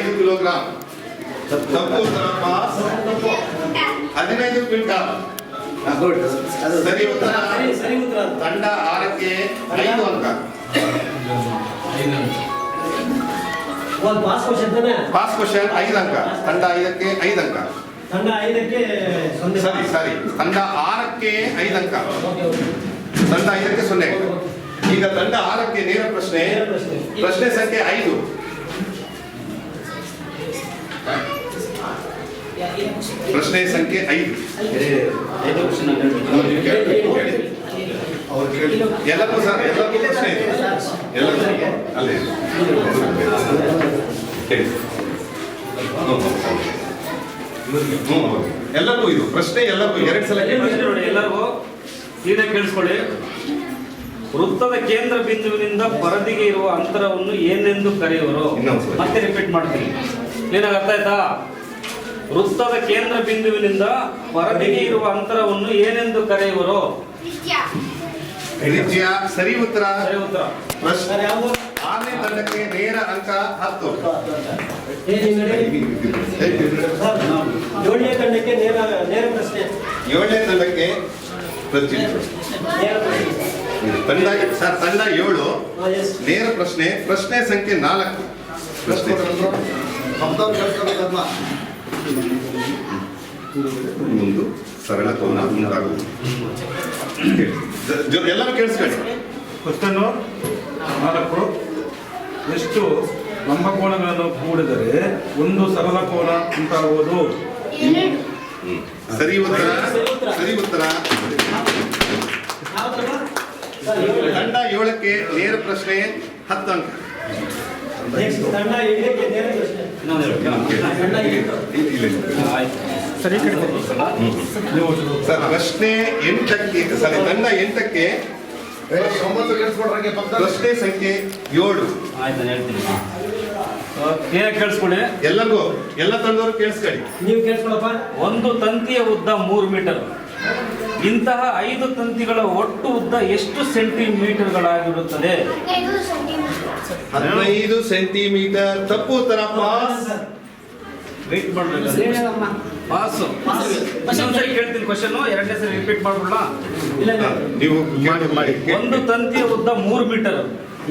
ಐದು ಕಿಲೋಗ್ರಾಮ್ ತಪ್ಪು ಉತ್ತರ ಪಾಸ್. ಹದಿನೈದು ಕ್ವಿಂಟಾಲ್. ಅದು ಸರಿ ಉತ್ತರ. ಸರಿ ಸರಿ ತಂಡ ಆರಕ್ಕೆ ಐದು ಅಂಕ. ಒಂದು ಪಾಸ್ ಕ್ವಶನ್ ಐದು ಅಂಕ. ತಂಡ ಐದಕ್ಕೆ ಐದು ಅಂಕ. ತಂಡ ಐದಕ್ಕೆ ಸೊನ್ನೆ ಸರಿ ಸರಿ. ತಂಡ ಆರಕ್ಕೆ ಐದು ಅಂಕ. ತಂಡ ಐದಕ್ಕೆ ಸೊನ್ನೆ. ಈಗ ತಂಡ ಆರಕ್ಕೆ ನೇರ ಪ್ರಶ್ನೆ. ನೇರ ಪ್ರಶ್ನೆ. ಪ್ರಶ್ನೆ ಸಂಖ್ಯೆ ಐದು. ಪ್ರಶ್ನೆ ಸಂಖ್ಯೆ ಐದು. ಎಲ್ಲರಿಗೂ ಸರ್ ಎಲ್ಲರಿಗೂ ಪ್ರಶ್ನೆ ಇದೆ. ಅಲ್ಲೇ ಹೌದು. ಎಲ್ಲರಿಗೂ ಇದು. ಪ್ರಶ್ನೆ ಎಲ್ಲರಿಗೂ ಎರಡು ಸಲ ನೋಡಿ ಎಲ್ಲರಿಗೂ ಕ್ಲೀನಾಗಿ ಕೇಳಿಸ್ಕೊಳ್ಳಿ. ವೃತ್ತದ ಕೇಂದ್ರ ಬಿಂದುವಿನಿಂದ ಪರದಿಗೆ ಇರುವ ಅಂತರವನ್ನು ಏನೆಂದು ಕರೆಯುವರು. ಮತ್ತೆ ರಿಪೀಟ್ ಮಾಡ್ತೀನಿ. ಕ್ಲೀನಾಗಿ ಅರ್ಥ ಆಯ್ತಾ? ವೃತ್ತದ ಕೇಂದ್ರ ಬಿಂದುವಿನಿಂದ ಪರದಿಗೆ ಇರುವ ಅಂತರವನ್ನು ಏನೆಂದು ಕರೆಯುವರು? ತ್ರಿಜ್ಯ ಸರಿ ಉತ್ತರ. ಸರಿ ಉತ್ತರ. ಪ್ರಶ್ನೆ. ಯಾವುದು? ಆರನೇ ತಂಡಕ್ಕೆ ನೇರ ಅಂಕ ಹತ್ತು. ಏಳನೇ ತಂಡಕ್ಕೆ ನೇರ ನೇರ ಪ್ರಶ್ನೆ. ಏಳನೇ ತಂಡಕ್ಕೆ ತಂಡ ಸರ್ ತಂಡ ಏಳು. ಎಸ್. ನೇರ ಪ್ರಶ್ನೆ. ಪ್ರಶ್ನೆ ಸಂಖ್ಯೆ ನಾಲ್ಕು. ಪ್ರಶ್ನೆ ಒಂದು ಸರಳ ಕೋನ ಉಂಟಾಗುವುದು ಎಲ್ಲರೂ ಕೇಳಿಸ್ಕೊಳ್ಳಿ ಕ್ವಶನ್ನು ನಾಲ್ಕು. ಎಷ್ಟು ಲಂಬಕೋನಗಳನ್ನು ಕೂಡಿದರೆ ಒಂದು ಸರಳ ಕೋನ ಉಂಟಾಗುವುದು? ಸರಿ ಉತ್ತರ ಸರಿ ಉತ್ತರ. ತಂಡ ಏಳಕ್ಕೆ ನೇರ ಪ್ರಶ್ನೆ ಹತ್ತು ಅಂಕ. ಸರ್ ಪ್ರಶ್ನೆ ಎಂಟಕ್ಕೆ ಸರಿ ತಂಡ ಎಂಟಕ್ಕೆ ಪ್ರಶ್ನೆ ಸಂಖ್ಯೆ ಏಳು. ಆಯ್ತು ನಾನು ಹೇಳ್ತೀನಿ. ಕೇಳಿಸ್ಕೊಳ್ಳಿ. ಎಲ್ಲರಿಗೂ ಎಲ್ಲ ತಂಡವರು ಕೇಳಿಸ್ಕೊಳ್ಳಿ. ನೀವು ಕೇಳಿಸ್ಕೊಳಪ್ಪ. ಒಂದು ತಂತಿಯ ಉದ್ದ ಮೂರು ಮೀಟರ್. ಇಂತಹ ಐದು ತಂತಿಗಳ ಒಟ್ಟು ಉದ್ದ ಎಷ್ಟು ಸೆಂಟಿಮೀಟರ್ಗಳಾಗಿರುತ್ತದೆ? ಹದಿನೈದು ಸೆಂಟಿಮೀಟರ್. ತಪ್ಪು ತರ ಪಾಸ್ ವೆಯ್ಟ್ ಮಾಡ್ಬೇಕು ಪಾಸು ಕೇಳ್ತೀನಿ ಕ್ವಶನ್ ಎರಡನೇ ಸರಿ ರಿಪೀಟ್ ಇಲ್ಲ. ನೀವು ಮಾಡಿ ಮಾಡಿ. ಒಂದು ತಂತಿಯ ಉದ್ದ ಮೂರು ಮೀಟರ್.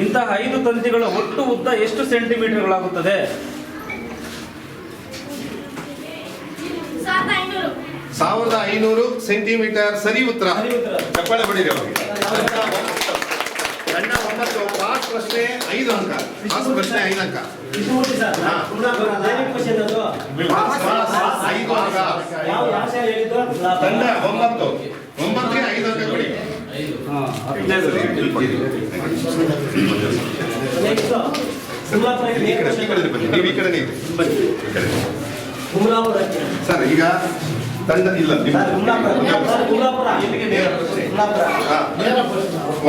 ಇಂತಹ ಐದು ತಂತಿಗಳ ಒಟ್ಟು ಉದ್ದ ಎಷ್ಟು ಸೆಂಟಿಮೀಟರ್ಗಳಾಗುತ್ತದೆ? ಸಾವಿರದ ಐನೂರು. ಸೆಂಟಿಮೀಟರ್. ಸರಿ ಉತ್ತರ. ಚಪ್ಪಳೆ ಬಡಿರಿ ಅವರಿಗೆ. ಒಂಬತ್ತು ಪಾಸ್ ಪ್ರಶ್ನೆ ಐದು ಅಂಕ. ಪಾಸ್ ಪ್ರಶ್ನೆ ಐದು ಅಂಕ. ಸರ್. ಅದು. ಐದು ಅಂಕ. ಯಾವ ಯಾವ ಸರ್ ಹೇಳಿದ್ದು? ತಂಡ ಒಂಬತ್ತು. ಐದು ಅಂಕ ಕೊಡಿ. ಈ ಬನ್ನಿ. ನೀವು ಈ ಸರ್ ಈಗ ತಂಡ ಇಲ್ಲ ಸರ್ ಸರ್.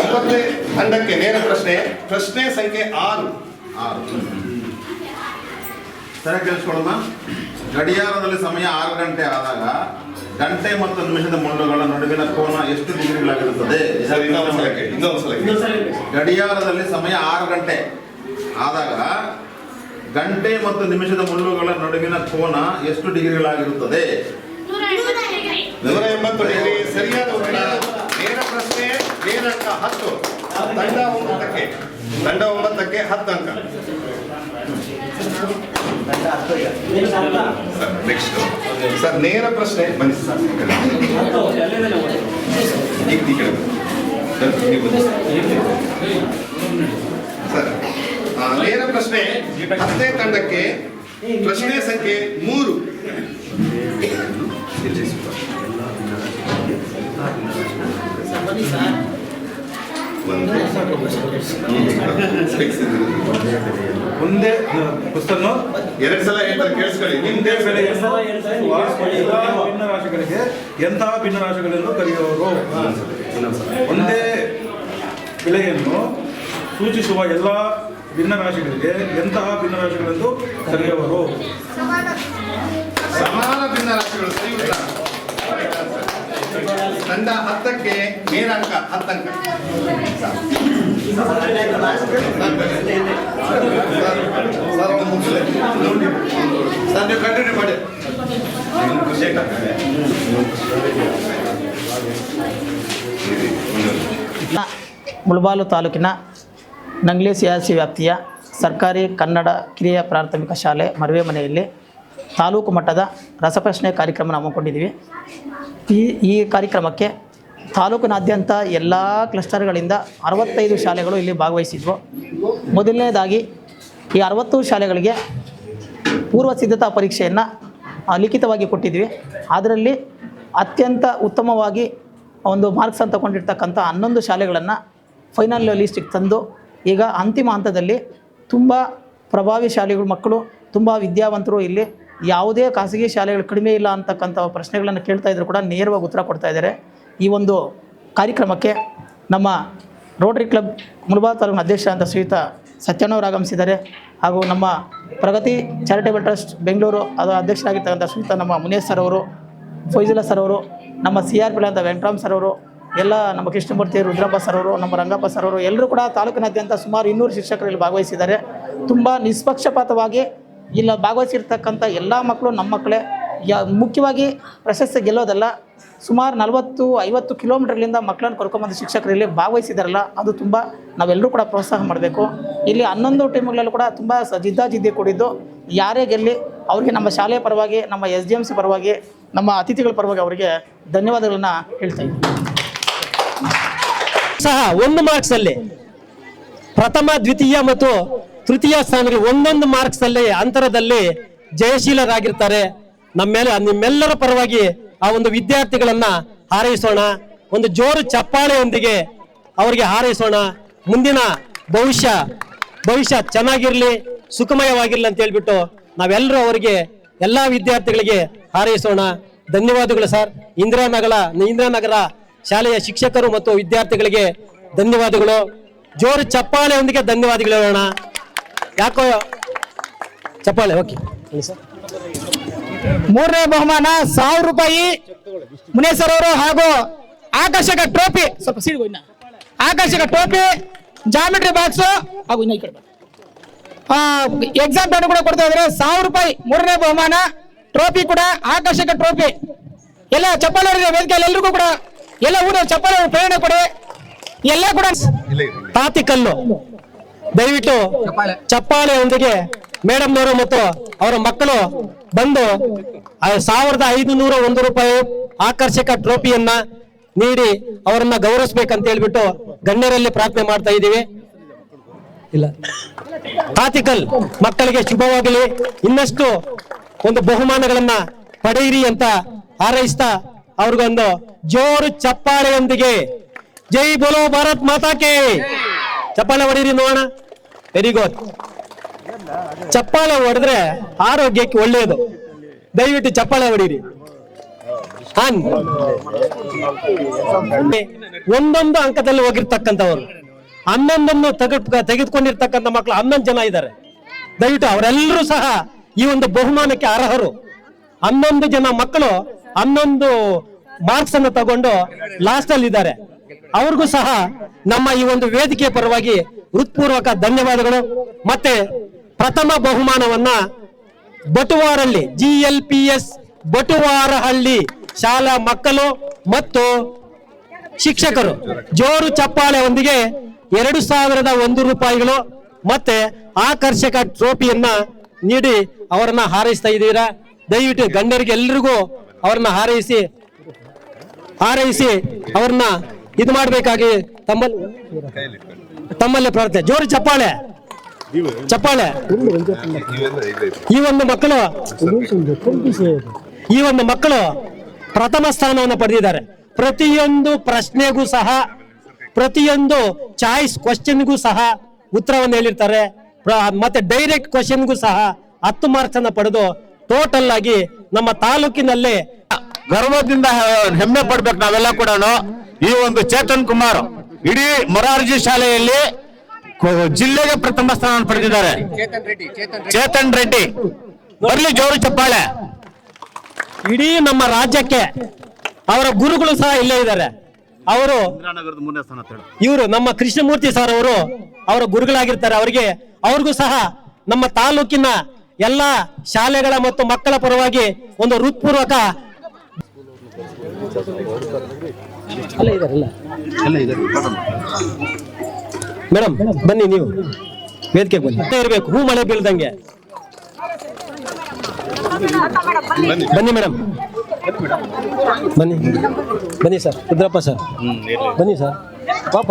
ಒಂಬತ್ತನೇ ತಂಡಕ್ಕೆ ನೇರ ಪ್ರಶ್ನೆ ಪ್ರಶ್ನೆ ಸಂಖ್ಯೆ ಆರು. ಸರಿಯಾಗಿ ಕೇಳಿಸ್ಕೊಳ್ಳೋಣ. ಗಡಿಯಾರದಲ್ಲಿ ಸಮಯ ಆರು ಗಂಟೆ ಆದಾಗ ಗಂಟೆ ಮತ್ತು ನಿಮಿಷದ ಮುಳ್ಳುಗಳ ನಡುವಿನ ಕೋನ ಎಷ್ಟು ಡಿಗ್ರಿಗಳಾಗಿರುತ್ತದೆ? ಸರ್ ಇನ್ನೊಂದು ಸಲ ಇನ್ನೊಂದು ಸಲ ಕೇಳಿ ಇನ್ನೊಂದು ಸರಿ ಹೇಳಿ. ಗಡಿಯಾರದಲ್ಲಿ ಸಮಯ ಆರು ಗಂಟೆ ಆದಾಗ ಗಂಟೆ ಮತ್ತು ನಿಮಿಷದ ಮುಳ್ಳುಗಳ ನಡುವಿನ ಕೋನ ಎಷ್ಟು ಡಿಗ್ರಿಗಳಾಗಿರುತ್ತದೆ? ನೂರ ಎಂಬತ್ತು ಡಿಗ್ರಿ ಸರಿಯಾದ ಉತ್ತರ. ನೇರ ಪ್ರಶ್ನೆ, ನೇರ ಅಂಕ ಹತ್ತು. ತಂಡ ಒಂಬತ್ತಕ್ಕೆ. ತಂಡ ಒಂಬತ್ತಕ್ಕೆ ಹತ್ತು ಅಂಕ. ನೆಕ್ಸ್ಟ್ ಸರ್, ನೇರ ಪ್ರಶ್ನೆ. ಬನ್ನಿ ಸರ್. ಸರ್ ನೇರ ಪ್ರಶ್ನೆ ಹತ್ತನೇ ತಂಡಕ್ಕೆ ಪ್ರಶ್ನೆ ಸಂಖ್ಯೆ ಮೂರು. ಒಂದು ಪುಸ್ತಕ ಎರಡು ಸಲ ಹೇಳ್ತಾರೆ ಕೇಳಿಸ್ಕೊಳ್ಳಿ. ನಿಮ್ದೇ ಬೆಲೆ ಭಿನ್ನರಾಶಿಗಳಿಗೆ ಎಂತಹ ಭಿನ್ನರಾಶಿಗಳೆಂದು ಕರೆಯುವರು ಒಂದೇ ಬೆಲೆಯನ್ನು ಸೂಚಿಸುವ ಎಲ್ಲ ಭಿನ್ನರಾಶಿಗಳಿಗೆ ಎಂತಹ ಭಿನ್ನರಾಶಿಗಳೆಂದು ಕರೆಯುವರು ಸಮಾನ. ಭಿನ್ನ ರಾಶಿಗಳು ಸರಿ ಉತ್ತರ ತಂಡ ಹತ್ತಕ್ಕೆ ಮೇರ ಹತ್ತಂಕ ಸರ್, ನೀವು ಕಂಟಿನ್ಯೂ ಮಾಡಿ. ಮುಳಬಾಲು ತಾಲೂಕಿನ ನಂಗ್ಲಿ ಸಿಯಾಸಿ ವ್ಯಾಪ್ತಿಯ ಸರ್ಕಾರಿ ಕನ್ನಡ ಕಿರಿಯ ಪ್ರಾಥಮಿಕ ಶಾಲೆ ಮರವೆ ಮನೆಯಲ್ಲಿ ತಾಲೂಕು ಮಟ್ಟದ ರಸಪ್ರಶ್ನೆ ಕಾರ್ಯಕ್ರಮ ಹಮ್ಮಿಕೊಂಡಿದ್ದೀವಿ ಈ ಈ ಕಾರ್ಯಕ್ರಮಕ್ಕೆ ತಾಲೂಕಿನಾದ್ಯಂತ ಎಲ್ಲ ಕ್ಲಸ್ಟರ್ಗಳಿಂದ ಅರವತ್ತೈದು ಶಾಲೆಗಳು ಇಲ್ಲಿ ಭಾಗವಹಿಸಿದ್ವು. ಮೊದಲನೇದಾಗಿ ಈ ಅರವತ್ತು ಶಾಲೆಗಳಿಗೆ ಪೂರ್ವ ಸಿದ್ಧತಾ ಪರೀಕ್ಷೆಯನ್ನು ಲಿಖಿತವಾಗಿ ಕೊಟ್ಟಿದ್ವಿ. ಅದರಲ್ಲಿ ಅತ್ಯಂತ ಉತ್ತಮವಾಗಿ ಒಂದು ಮಾರ್ಕ್ಸ್ ಅಂತ ತಗೊಂಡಿರ್ತಕ್ಕಂಥ ಹನ್ನೊಂದು ಶಾಲೆಗಳನ್ನು ಫೈನಲ್ ಲಿಸ್ಟಿಗೆ ತಂದು, ಈಗ ಅಂತಿಮ ಹಂತದಲ್ಲಿ ತುಂಬ ಪ್ರಭಾವಿ ಶಾಲೆಗಳು, ಮಕ್ಕಳು ತುಂಬ ವಿದ್ಯಾವಂತರು ಇಲ್ಲಿ ಯಾವುದೇ ಖಾಸಗಿ ಶಾಲೆಗಳು ಕಡಿಮೆ ಇಲ್ಲ ಅಂತಕ್ಕಂಥ ಪ್ರಶ್ನೆಗಳನ್ನು ಕೇಳ್ತಾ ಇದ್ರು ಕೂಡ ನೇರವಾಗಿ ಉತ್ತರ ಕೊಡ್ತಾ ಇದ್ದಾರೆ. ಈ ಒಂದು ಕಾರ್ಯಕ್ರಮಕ್ಕೆ ನಮ್ಮ ರೋಟರಿ ಕ್ಲಬ್ ಮುಲ್ಬಾ ತಾಲೂಕಿನ ಅಧ್ಯಕ್ಷ ಅಂತ ಶ್ರೀಯುತ ಸತ್ಯನವರು ಆಗಮಿಸಿದ್ದಾರೆ. ಹಾಗೂ ನಮ್ಮ ಪ್ರಗತಿ ಚಾರಿಟೇಬಲ್ ಟ್ರಸ್ಟ್ ಬೆಂಗಳೂರು ಅದರ ಅಧ್ಯಕ್ಷರಾಗಿರ್ತಕ್ಕಂಥ ಶ್ರೀಯುತ ನಮ್ಮ ಮುನೇಶ್ ಸರ್ ಅವರು, ಫೈಜುಲ್ಲಾ ಸರ್ ಅವರು, ನಮ್ಮ ಸಿ ಆರ್ ಪಿ ಅಂತ ವೆಂಕಟರಾಮ್ ಸರ್ ಅವರು, ಎಲ್ಲ ನಮ್ಮ ಕೃಷ್ಣಮೂರ್ತಿ ರುದ್ರಪ್ಪ ಸರ್ ಅವರು, ನಮ್ಮ ರಂಗಪ್ಪ ಸರ್ ಅವರು ಎಲ್ಲರೂ ಕೂಡ ತಾಲೂಕಿನಾದ್ಯಂತ ಸುಮಾರು ಇನ್ನೂರು ಶಿಕ್ಷಕರಲ್ಲಿ ಭಾಗವಹಿಸಿದ್ದಾರೆ. ತುಂಬ ನಿಷ್ಪಕ್ಷಪಾತವಾಗಿ ಇಲ್ಲಿ ಭಾಗವಹಿಸಿರ್ತಕ್ಕಂಥ ಎಲ್ಲ ಮಕ್ಕಳು ನಮ್ಮ ಮಕ್ಕಳೇ. ಯಾ ಮುಖ್ಯವಾಗಿ ಪ್ರಶಸ್ತಿ ಗೆಲ್ಲೋದಲ್ಲ, ಸುಮಾರು ನಲವತ್ತು, ಐವತ್ತು ಕಿಲೋಮೀಟರ್ಗಳಿಂದ ಮಕ್ಕಳನ್ನು ಕರ್ಕೊಂಬಂದು ಶಿಕ್ಷಕರಲ್ಲಿ ಭಾಗವಹಿಸಿದಾರಲ್ಲ, ಅದು ತುಂಬ ನಾವೆಲ್ಲರೂ ಕೂಡ ಪ್ರೋತ್ಸಾಹ ಮಾಡಬೇಕು. ಇಲ್ಲಿ ಹನ್ನೊಂದು ಟೀಮ್ಗಳಲ್ಲೂ ಕೂಡ ತುಂಬ ಜಿದ್ದಾಜಿದ್ದಿ ಕೂಡಿದ್ದು, ಯಾರೇ ಗೆಲ್ಲಿ ಅವರಿಗೆ ನಮ್ಮ ಶಾಲೆಯ ಪರವಾಗಿ, ನಮ್ಮ ಎಸ್ ಡಿ ಎಂ ಸಿ ಪರವಾಗಿ, ನಮ್ಮ ಅತಿಥಿಗಳ ಪರವಾಗಿ ಅವರಿಗೆ ಧನ್ಯವಾದಗಳನ್ನ ಹೇಳ್ತಾ ಸಹ ಒಂದು ಮಾರ್ಕ್ಸ್ ಅಲ್ಲಿ ಪ್ರಥಮ, ದ್ವಿತೀಯ ಮತ್ತು ತೃತೀಯ ಸ್ಥಾನದಲ್ಲಿ ಒಂದೊಂದು ಮಾರ್ಕ್ಸ್ ಅಲ್ಲಿ ಅಂತರದಲ್ಲಿ ಜಯಶೀಲರಾಗಿರ್ತಾರೆ. ನಮ್ಮ ಮೇಲೆ, ನಿಮ್ಮೆಲ್ಲರ ಪರವಾಗಿ ಆ ಒಂದು ವಿದ್ಯಾರ್ಥಿಗಳನ್ನ ಹಾರೈಸೋಣ. ಒಂದು ಜೋರು ಚಪ್ಪಾಳೆಯೊಂದಿಗೆ ಅವರಿಗೆ ಹಾರೈಸೋಣ. ಮುಂದಿನ ಭವಿಷ್ಯ ಭವಿಷ್ಯ ಚೆನ್ನಾಗಿರ್ಲಿ, ಸುಖಮಯವಾಗಿರ್ಲಿ ಅಂತ ಹೇಳ್ಬಿಟ್ಟು ನಾವೆಲ್ಲರೂ ಅವರಿಗೆ ಎಲ್ಲಾ ವಿದ್ಯಾರ್ಥಿಗಳಿಗೆ ಹಾರೈಸೋಣ. ಧನ್ಯವಾದಗಳು ಸರ್. ಇಂದಿರಾನಗರ ಇಂದಿರಾನಗರ ಶಾಲೆಯ ಶಿಕ್ಷಕರು ಮತ್ತು ವಿದ್ಯಾರ್ಥಿಗಳಿಗೆ ಧನ್ಯವಾದಗಳು. ಜೋರು ಚಪ್ಪಾಳೆಯೊಂದಿಗೆ ಧನ್ಯವಾದಗಳು ಹೇಳೋಣ. ಯಾಕೋ ಚಪ್ಪಾಳೆ ಓಕೆ. ಸರ್. ಮೂರನೇ ಬಹುಮಾನ ಸಾವಿರ ರೂಪಾಯಿ ಮುನೇಶ್ವರ ಅವರು ಹಾಗೂ ಆಕರ್ಷಕ ಟ್ರೋಫಿ ಸ್ವಲ್ಪ ಸೀಡ್ ಆಕರ್ಷಕ ಟ್ರೋಫಿ ಜಾಮಿಟ್ರಿ ಬಾಕ್ಸ್ ಹಾಗೂ ಇನ್ನ ಈ ಕಡೆ ಎಕ್ಸಾಮ್ ಪ್ಯಾನ್ ಕೂಡ ಕೊಡ್ತಾ ಇದ್ರೆ. ಸಾವಿರ ರೂಪಾಯಿ ಮೂರನೇ ಬಹುಮಾನ ಟ್ರೋಫಿ ಕೂಡ ಆಕರ್ಷಕ ಟ್ರೋಫಿ. ಎಲ್ಲ ಚಪ್ಪಾಳೆ ಹೊಡೆದಿದೆ ವೇದಿಕೆಯಲ್ಲಿ ಎಲ್ರಿಗೂ ಕೂಡ ಎಲ್ಲ ಊರ ಚಪ್ಪಾಳೆ ಪ್ರೇರಣೆ ಕೊಡಿ. ಎಲ್ಲ ಕೂಡ ತಾತಿಕಲ್ಲು ದಯವಿಟ್ಟು ಚಪ್ಪಾಳೆಯೊಂದಿಗೆ ಮೇಡಮ್ನವರು ಮತ್ತು ಅವರ ಮಕ್ಕಳು ಬಂದು ಸಾವಿರದ ಸಾವಿರದ ಐದುನೂರ ಒಂದು ರೂಪಾಯಿ ಆಕರ್ಷಕ ಟ್ರೋಫಿಯನ್ನ ನೀಡಿ ಅವರನ್ನ ಗೌರವಿಸ್ಬೇಕಂತ ಹೇಳ್ಬಿಟ್ಟು ಗಣ್ಯರಲ್ಲಿ ಪ್ರಾರ್ಥನೆ ಮಾಡ್ತಾ ಇದ್ದೀವಿ. ಇಲ್ಲ. ಆತಿಕಲ್ ಮಕ್ಕಳಿಗೆ ಶುಭವಾಗಲಿ. ಇನ್ನಷ್ಟು ಒಂದು ಬಹುಮಾನಗಳನ್ನ ಪಡೆಯಿರಿ ಅಂತ ಹಾರೈಸ್ತಾ ಅವ್ರಿಗೊಂದು ಜೋರು ಚಪ್ಪಾಳೆಯೊಂದಿಗೆ. ಜೈ ಬೋಲೋ ಭಾರತ್ ಮಾತಾಕೆ ಚಪ್ಪಾಳೆ ಹೊಡೀರಿ ನೋಡೋಣ. ವೆರಿ ಗುಡ್ ಚಪ್ಪಾಳೆ ಹೊಡೆದ್ರೆ ಆರೋಗ್ಯಕ್ಕೆ ಒಳ್ಳೆಯದು ದಯವಿಟ್ಟು ಚಪ್ಪಾಳೆ ಹೊಡೀರಿ. ಒಂದೊಂದು ಅಂಕದಲ್ಲಿ ಹೋಗಿರ್ತಕ್ಕಂಥವ್ರು, ಹನ್ನೊಂದನ್ನು ತೆಗೆದು ತೆಗೆದುಕೊಂಡಿರ್ತಕ್ಕಂಥ ಮಕ್ಕಳು ಹನ್ನೊಂದು ಜನ ಇದ್ದಾರೆ. ದಯವಿಟ್ಟು ಅವರೆಲ್ಲರೂ ಸಹ ಈ ಒಂದು ಬಹುಮಾನಕ್ಕೆ ಅರ್ಹರು. ಹನ್ನೊಂದು ಜನ ಮಕ್ಕಳು ಹನ್ನೊಂದು ಮಾರ್ಕ್ಸ್ ಅನ್ನು ತಗೊಂಡು ಲಾಸ್ಟ್ ಅಲ್ಲಿ ಇದ್ದಾರೆ ಅವ್ರಿಗೂ ಸಹ ನಮ್ಮ ಈ ಒಂದು ವೇದಿಕೆ ಪರವಾಗಿ ಹೃತ್ಪೂರ್ವಕ ಧನ್ಯವಾದಗಳು. ಮತ್ತೆ ಪ್ರಥಮ ಬಹುಮಾನವನ್ನ ಬಟುವಾರಲ್ಲಿ G L P S Batuvarahalli ಶಾಲಾ ಮಕ್ಕಳು ಮತ್ತು ಶಿಕ್ಷಕರು ಜೋರು ಚಪ್ಪಾಳೆಯೊಂದಿಗೆ ಎರಡು ಸಾವಿರದ ಒಂದು ರೂಪಾಯಿಗಳು ಮತ್ತೆ ಆಕರ್ಷಕ ಟ್ರೋಫಿಯನ್ನ ನೀಡಿ ಅವರನ್ನ ಹಾರೈಸ್ತಾ ಇದ್ದೀರಾ? ದಯವಿಟ್ಟು ಗಣ್ಯರಿಗೆ ಎಲ್ರಿಗೂ ಅವರನ್ನ ಹಾರೈಸಿ ಹಾರೈಸಿ ಅವ್ರನ್ನ ಇದು ಮಾಡಬೇಕಾಗಿ ತಮ್ಮಲ್ಲಿ ತಮ್ಮಲ್ಲೇ ಪ್ರಾರ್ಥನೆ. ಜೋರು ಚಪ್ಪಾಳೆ. ಚಪ್ಪಾಳೆ. ಈ ಒಂದು ಮಕ್ಕಳು, ಈ ಒಂದು ಮಕ್ಕಳು ಪ್ರಥಮ ಸ್ಥಾನವನ್ನು ಪಡೆದಿದ್ದಾರೆ. ಪ್ರತಿಯೊಂದು ಪ್ರಶ್ನೆಗೂ ಸಹ, ಪ್ರತಿಯೊಂದು ಚಾಯ್ಸ್ ಕ್ವಶನ್ಗೂ ಸಹ ಉತ್ತರವನ್ನು ಹೇಳಿರ್ತಾರೆ. ಮತ್ತೆ ಡೈರೆಕ್ಟ್ ಕ್ವಶನ್ಗೂ ಸಹ ಹತ್ತು ಮಾರ್ಕ್ಸ್ ಅನ್ನ ಪಡೆದು ಟೋಟಲ್ ಆಗಿ ನಮ್ಮ ತಾಲೂಕಿನಲ್ಲಿ ಗರ್ವದಿಂದ ಹೆಮ್ಮೆ ಪಡ್ಬೇಕು ನಾವೆಲ್ಲ ಕೂಡ ಈ ಒಂದು ಚೇತನ್ ಕುಮಾರ್ ಇಡೀ ಮೊರಾರ್ಜಿ ಶಾಲೆಯಲ್ಲಿ ಜಿಲ್ಲೆಗೆ ಪ್ರಥಮ ಸ್ಥಾನ ಪಡೆದಿದ್ದಾರೆ. ಚೇತನ್ ರೆಡ್ಡಿ ಬರ್ಲಿ ಜೋರು ಚಪ್ಪಾಳೆ. ಇಡೀ ನಮ್ಮ ರಾಜ್ಯಕ್ಕೆ ಅವರ ಗುರುಗಳು ಸಹ ಇಲ್ಲೇ ಇದ್ದಾರೆ. ಅವರು. ಇವರು ನಮ್ಮ ಕೃಷ್ಣಮೂರ್ತಿ ಸರ್ ಅವರು ಅವರ ಗುರುಗಳಾಗಿರ್ತಾರೆ. ಅವರಿಗೆ ಅವ್ರಿಗೂ ಸಹ ನಮ್ಮ ತಾಲೂಕಿನ ಎಲ್ಲ ಶಾಲೆಗಳ ಮತ್ತು ಮಕ್ಕಳ ಪರವಾಗಿ ಒಂದು ಹೃತ್ಪೂರ್ವಕ ಮೇಡಮ್ ಬನ್ನಿ ನೀವು. ವೇದಿಕೆಗೆ ಬನ್ನಿ. ಇರಬೇಕು ಇರ್ಬೇಕು. ಹೂ ಮಳೆ ಬೀಳ್ದಂಗೆ. ಬನ್ನಿ. ಮೇಡಮ್. ಬನ್ನಿ. ಬನ್ನಿ ಸರ್. ರುದ್ರಪ್ಪ ಸರ್. ಬನ್ನಿ ಸರ್. ಪಾಪ.